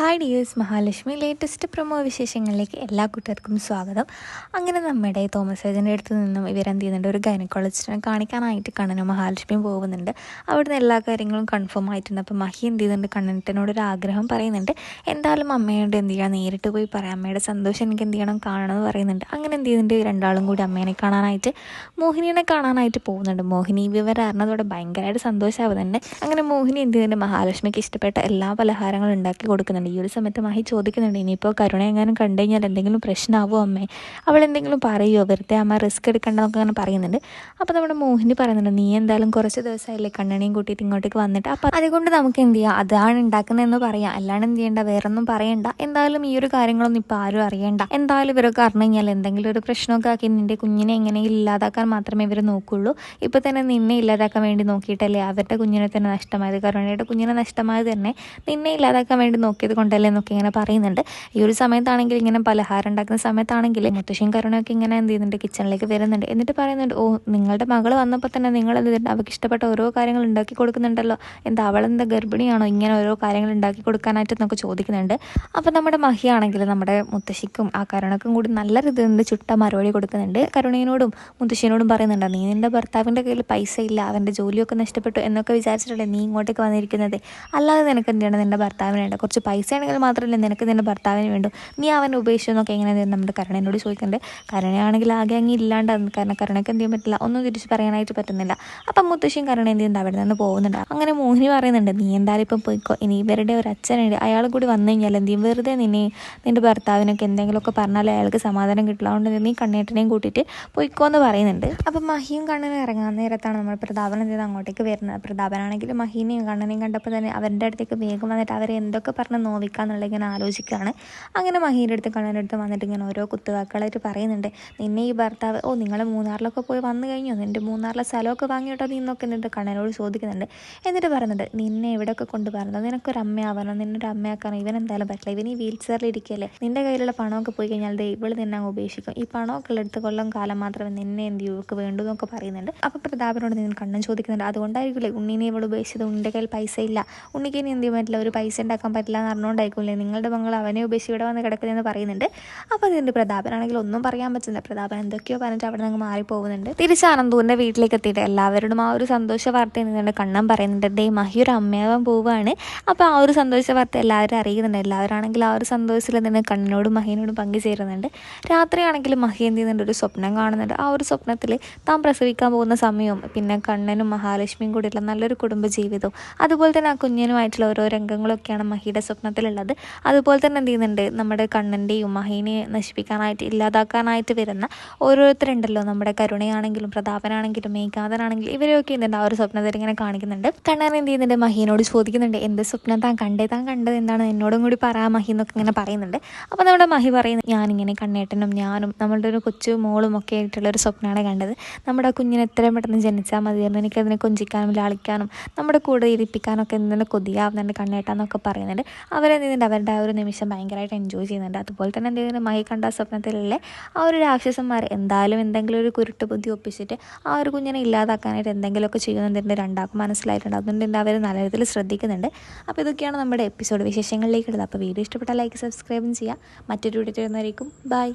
Hi dears Mahalakshmi. Latest promo വിശേഷങ്ങളിലേക്ക് എല്ലാ കൂട്ടർക്കും സ്വാഗതം. അങ്ങനെ നമ്മുടെ തോമസ് ഏജന്റെ അടുത്ത് നിന്നും ഇവരെന്ത് ചെയ്യുന്നുണ്ട്? ഒരു ഗൈനക്കോളജിസ്റ്റിനെ കാണിക്കാനായിട്ട് കണ്ണനും മഹാലക്ഷ്മിയും പോകുന്നുണ്ട്. അവിടുന്ന് എല്ലാ കാര്യങ്ങളും കൺഫേം ആയിട്ടുണ്ട്. അപ്പോൾ മഹി എന്ത് ചെയ്യുന്നുണ്ട്? കണ്ണനത്തിനോട് ഒരു ആഗ്രഹം പറയുന്നുണ്ട്. എന്തായാലും അമ്മയോട് എന്ത് ചെയ്യാം നേരിട്ട് പോയി പറയാം. അമ്മയുടെ സന്തോഷം എനിക്ക് എന്ത് ചെയ്യണം? കാണണമെന്ന് പറയുന്നുണ്ട്. അങ്ങനെ എന്ത് ചെയ്യുന്നുണ്ട്? രണ്ടാളും കൂടി അമ്മേനെ കാണാനായിട്ട് മോഹിനിയെ കാണാനായിട്ട് പോകുന്നുണ്ട്. മോഹിനി വിവരം അറിഞ്ഞതോടെ ഭയങ്കരമായിട്ട് സന്തോഷമാവുന്നുണ്ട് അങ്ങനെ മോഹിനി എന്ത് ചെയ്യുന്നുണ്ട്? മഹാലക്ഷ്മിക്ക് ഇഷ്ടപ്പെട്ട എല്ലാ പലഹാരങ്ങളും ഉണ്ടാക്കി കൊടുക്കുന്നുണ്ട്. ഈ ഒരു സമയത്ത് മഹി ചോദിക്കുന്നുണ്ട് ഇനിയിപ്പോൾ കരുണ എങ്ങാനും കണ്ടു കഴിഞ്ഞാൽ എന്തെങ്കിലും പ്രശ്നമാവോ അമ്മേ? അവൾ എന്തെങ്കിലും പറയുമോ വെറുതെ അമ്മ റിസ്ക് എടുക്കേണ്ടതൊക്കെ അങ്ങനെ പറയുന്നുണ്ട്. അപ്പോൾ നമ്മുടെ മോഹിനി പറയുന്നുണ്ട് നീ എന്തായാലും കുറച്ച് ദിവസമായില്ലേ കണ്ണണിയും കൂട്ടിയിട്ട് ഇങ്ങോട്ടേക്ക് വന്നിട്ട്? അപ്പോൾ അതുകൊണ്ട് നമുക്ക് എന്ത് ചെയ്യാം? അതാണ് ഉണ്ടാക്കുന്നതെന്ന് പറയാം. അല്ലാണ്ട് എന്ത് ചെയ്യേണ്ട? വേറൊന്നും പറയണ്ട. എന്തായാലും ഈ ഒരു കാര്യങ്ങളൊന്നും ഇപ്പോൾ ആരും അറിയണ്ട. എന്തായാലും ഇവരൊക്കെ അറിഞ്ഞു കഴിഞ്ഞാൽ എന്തെങ്കിലും ഒരു പ്രശ്നമൊക്കെ ആക്കി നിന്റെ കുഞ്ഞിനെ എങ്ങനെ ഇല്ലാതാക്കാൻ മാത്രമേ ഇവർ നോക്കുള്ളൂ. ഇപ്പോൾ തന്നെ നിന്നെ ഇല്ലാതാക്കാൻ വേണ്ടി നോക്കിയിട്ടല്ലേ അവരുടെ കുഞ്ഞിനെ തന്നെ നഷ്ടമായത്? കരുണയുടെ കുഞ്ഞിനെ നഷ്ടമായത് തന്നെ നിന്നെ ഇല്ലാതാക്കാൻ വേണ്ടി നോക്കിയത് കൊണ്ടല്ലേ എന്നൊക്കെ ഇങ്ങനെ പറയുന്നുണ്ട്. ഈ ഒരു സമയത്താണെങ്കിൽ ഇങ്ങനെ പലഹാരം ഉണ്ടാക്കുന്ന സമയത്താണെങ്കിൽ മുത്തശ്ശിയും കരുണയൊക്കെ ഇങ്ങനെ എന്ത് ചെയ്യുന്നുണ്ട്? കിച്ചണിലേക്ക് വരുന്നുണ്ട്. എന്നിട്ട് പറയുന്നുണ്ട് ഓ നിങ്ങളുടെ മകൾ വന്നപ്പോൾ തന്നെ നിങ്ങൾ എന്ത് അവർക്ക് ഇഷ്ടപ്പെട്ട ഓരോ കാര്യങ്ങൾ ഉണ്ടാക്കി കൊടുക്കുന്നുണ്ടല്ലോ. എന്താ അവളെന്താ ഗർഭിണിയാണോ? ഇങ്ങനെ ഓരോ കാര്യങ്ങൾ ഉണ്ടാക്കി കൊടുക്കാനായിട്ട് എന്നൊക്കെ ചോദിക്കുന്നുണ്ട്. അപ്പോൾ നമ്മുടെ മഹിയാണെങ്കിൽ നമ്മുടെ മുത്തശ്ശിക്കും ആ കരുണക്കും കൂടി നല്ല രീതിയിൽ ചുട്ട മറുപടി കൊടുക്കുന്നുണ്ട്. കരുണയോടും മുത്തശ്ശിനോടും പറയുന്നുണ്ട് നീ നിന്റെ ഭർത്താവിന്റെ കയ്യിൽ പൈസ ഇല്ല. അവന്റെ ജോലിയൊക്കെ നഷ്ടപ്പെട്ടു എന്നൊക്കെ വിചാരിച്ചിട്ടല്ലേ നീ ഇങ്ങോട്ടേക്ക് വന്നിരിക്കുന്നത്. അല്ലാതെ നിനക്ക് എന്തിനാണ് നിന്റെ ഭർത്താവിന് കുറച്ച് പൈസ ആണെങ്കിൽ മാത്രമല്ല നിനക്ക് നിന്റെ ഭർത്താവിന് വേണ്ടു? നീ അവനെ ഉപേക്ഷിച്ചു എന്നൊക്കെ എങ്ങനെ നമ്മുടെ കരുണയോട് ചോദിക്കണ്ടേ കരുണയാണെങ്കിൽ ആകെ അങ്ങ് ഇല്ലാണ്ട് കാരണം കരുണയ്ക്ക് എന്ത് പറ്റില്ല. ഒന്നും തിരിച്ച് പറയാനായിട്ട് പറ്റുന്നില്ല. അപ്പം മുത്തശ്ശിയും കരുണ എന്ത് ചെയ്യുന്നുണ്ട് അവിടെ നിന്ന് പോകുന്നുണ്ട്. അങ്ങനെ മോഹിനി പറയുന്നുണ്ട് നീ എന്തായാലും ഇപ്പം പോയിക്കോ. ഇനി ഇവരുടെ ഒരു അച്ഛനുണ്ട്. അയാൾ കൂടി വന്നു കഴിഞ്ഞാൽ എന്ത് ചെയ്യും? വെറുതെ നിന്നെ നിന്റെ ഭർത്താവിനൊക്കെ എന്തെങ്കിലുമൊക്കെ പറഞ്ഞാൽ അയാൾക്ക് സമാധാനം കിട്ടില്ല. അതുകൊണ്ട് നീ കണ്ണേട്ടനെയും കൂട്ടിയിട്ട് പോയിക്കോ എന്ന് പറയുന്നുണ്ട്. അപ്പം മഹിയും കണ്ണനും ഇറങ്ങാൻ നേരത്താണ് നമ്മൾ പ്രതാപൻ എന്ത് ചെയ്ത് അങ്ങോട്ടേക്ക് വരുന്നത്. പ്രതാപനാണെങ്കിൽ മഹീനെയും കണ്ണനെയും കണ്ടപ്പോൾ തന്നെ അവരുടെ അടുത്തേക്ക് വേഗം വന്നിട്ട് അവരെ എന്തൊക്കെ പറഞ്ഞ് നോവിക്കാന്നുള്ള ഇങ്ങനെ ആലോചിക്കുകയാണ്. അങ്ങനെ മഹീന്റെ അടുത്ത് കണ്ണന്റെ അടുത്ത് വന്നിട്ട് ഇങ്ങനെ ഓരോ കുത്തുവാക്കുകളായിട്ട് പറയുന്നുണ്ട്. നിന്നെ ഈ ഭർത്താവ് ഓ നിങ്ങൾ മൂന്നാറിലൊക്കെ പോയി വന്നു കഴിഞ്ഞോ? നിന്റെ മൂന്നാറിലെ സ്ഥലമൊക്കെ വാങ്ങിയിട്ടോ നീ? എന്നൊക്കെ എന്നിട്ട് കണ്ണനോട് ചോദിക്കുന്നുണ്ട്. എന്നിട്ട് പറയുന്നുണ്ട് നിന്നെ എവിടെയൊക്കെ കൊണ്ട് പറഞ്ഞത് നിനക്കൊരു അമ്മയാവാനോ നിന്നൊരു അമ്മയാക്കാനോ ഇവൻ എന്തായാലും പറ്റില്ല. ഇവൻ ഈ വീൽ ചെയറിൽ ഇരിക്കുകയല്ലേ നിന്റെ കയ്യിലുള്ള പണമൊക്കെ പോയി കഴിഞ്ഞാൽ ദേ ഇവൾ നിന്നെ അങ്ങ് ഉപേക്ഷിക്കും. ഈ പണമൊക്കെ ഉള്ള എടുത്ത് കൊല്ലം കാലം മാത്രമേ നിന്നെ എന്ത് ഇവൾക്ക് വേണ്ടൂ എന്നൊക്കെ പറയുന്നുണ്ട്. അപ്പോൾ പ്രതാപനോട് നിന്ന് കണ്ണൻ ചോദിക്കുന്നുണ്ട് അതുകൊണ്ടായിരിക്കില്ലേ ഉണ്ണീനെ ഇവൾ ഉപേക്ഷിച്ചത്? ഉണ്ണിന്റെ കയ്യിൽ പൈസ ഇല്ല ഉണ്ണിക്ക് ഇനി എന്ത് ചെയ്യാൻ പറ്റില്ല? ഒരു പൈസ ഉണ്ടാക്കാൻ പറ്റില്ല എന്ന് അറിഞ്ഞുകൊണ്ടായിരിക്കില്ലേ നിങ്ങളുടെ മംഗളം അവനെ ഉപേക്ഷിച്ച് ഇവിടെ വന്ന് കിടക്കുന്നതെന്ന് പറയുന്നുണ്ട്. അപ്പോൾ അതിന്റെ പ്രതാപനാണെങ്കിൽ ഒന്നും പറയാൻ പറ്റുന്നില്ല പ്രതാപൻ എന്തൊക്കെയോ പറഞ്ഞിട്ട് അവിടെ നിന്ന് മാറി പോകുന്നുണ്ട് തിരിച്ച് അനന്തൂരിന്റെ വീട്ടിലേക്ക് എത്തിയിട്ട് എല്ലാവരോടും ആ ഒരു സന്തോഷ വാർത്ത എന്നുണ്ട് കണ്ണൻ പറയുന്നുണ്ട്. ദേ മഹി ഒരു അമ്മയാവാൻ പോവുകയാണ്. അപ്പോൾ ആ ഒരു സന്തോഷ വാർത്ത എല്ലാവരും അറിയുന്നുണ്ട് എല്ലാവരാണെങ്കിൽ ആ ഒരു സന്തോഷത്തിൽ നിന്ന് കണ്ണനോടും മഹിനോടും പങ്കുചേരുന്നുണ്ട് രാത്രിയാണെങ്കിലും മഹി എന്ത് ചെയ്യുന്നുണ്ട്? ഒരു സ്വപ്നം കാണുന്നുണ്ട്. ആ ഒരു സ്വപ്നത്തിൽ താൻ പ്രസവിക്കാൻ പോകുന്ന സമയവും പിന്നെ കണ്ണനും മഹാലക്ഷ്മിയും കൂടിയുള്ള നല്ലൊരു കുടുംബ ജീവിതവും അതുപോലെ തന്നെ ആ കുഞ്ഞിനുമായിട്ടുള്ള ഓരോ രംഗങ്ങളൊക്കെയാണ് മഹിയുടെ സ്വപ്നത്തിലുള്ളത് അതുപോലെ തന്നെ എന്ത് ചെയ്യുന്നുണ്ട്? നമ്മുടെ കണ്ണന്റെയും മഹീനെ നശിപ്പിക്കാനായിട്ട് ഇല്ലാതാക്കാനായിട്ട് വരുന്ന ഓരോരുത്തരുണ്ടല്ലോ. നമ്മുടെ കരുണയാണെങ്കിലും പ്രതാപനാണെങ്കിലും മേഘാതനാണെങ്കിലും ഇവരെയൊക്കെ എന്തുണ്ട്? ആ ഒരു സ്വപ്നത്തിൽ ഇങ്ങനെ കാണിക്കുന്നുണ്ട്. കണ്ണൻ എന്ത് ചെയ്യുന്നുണ്ട്? മഹീനോട് ചോദിക്കുന്നുണ്ട് എന്ത് സ്വപ്നം താൻ കണ്ടേ താൻ കണ്ടത് എന്താണ്? എന്നോടും കൂടി പറയാ മഹി എന്നൊക്കെ ഇങ്ങനെ പറയുന്നുണ്ട്. അപ്പോൾ നമ്മുടെ മഹി പറയുന്നത് ഞാനിങ്ങനെ കണ്ണേട്ടനും ഞാനും നമ്മളുടെ ഒരു കൊച്ചു മോളും ഒക്കെ ആയിട്ടുള്ള ഒരു സ്വപ്നമാണ് കണ്ടത്. നമ്മുടെ കുഞ്ഞിനെ എത്രയും പെട്ടെന്ന് ജനിച്ചാൽ മതിയായിരുന്നു. എനിക്കതിനെ കൊഞ്ചിക്കാനും ലാളിക്കാനും നമ്മുടെ കൂടെ ഇരിപ്പിക്കാനൊക്കെ എന്തെങ്കിലും കൊതിയാവുന്നുണ്ട് കണ്ണേട്ടാന്നൊക്കെ പറയുന്നുണ്ട്. അവരെന്ത് ചെയ്യുന്നുണ്ട്? അവരുടെ ആ ഒരു നിമിഷം ഭയങ്കരമായിട്ട് എൻജോയ് ചെയ്യുന്നുണ്ട്. അതുപോലെ തന്നെ എന്ത് ചെയ്യുന്നുണ്ട്? മഹി കണ്ട സ്വപ്നത്തിലല്ലേ ആ ഒരു രാക്ഷസന്മാർ എന്തായാലും എന്തെങ്കിലും ഒരു കുരുട്ട് ബുദ്ധി ഒപ്പിച്ചിട്ട് ആ ഒരു കുഞ്ഞിനെ ഇല്ലാതാക്കാനായിട്ട് എന്തെങ്കിലുമൊക്കെ ചെയ്യുന്നുണ്ട് രണ്ടാക്കും മനസ്സിലായിട്ടുണ്ട്. അതുകൊണ്ട് അവർ നല്ല രീതിയിൽ ശ്രദ്ധിക്കുന്നുണ്ട്. അപ്പോൾ ഇതൊക്കെയാണ് നമ്മുടെ എപ്പിസോഡ് വിശേഷങ്ങളിലേക്ക് ഉള്ളത്. അപ്പോൾ വീഡിയോ ഇഷ്ടപ്പെട്ടാൽ ലൈക്ക് സബ്സ്ക്രൈബും ചെയ്യുക. മറ്റൊരു വീഡിയോ തരുന്നവരേക്കും ബൈ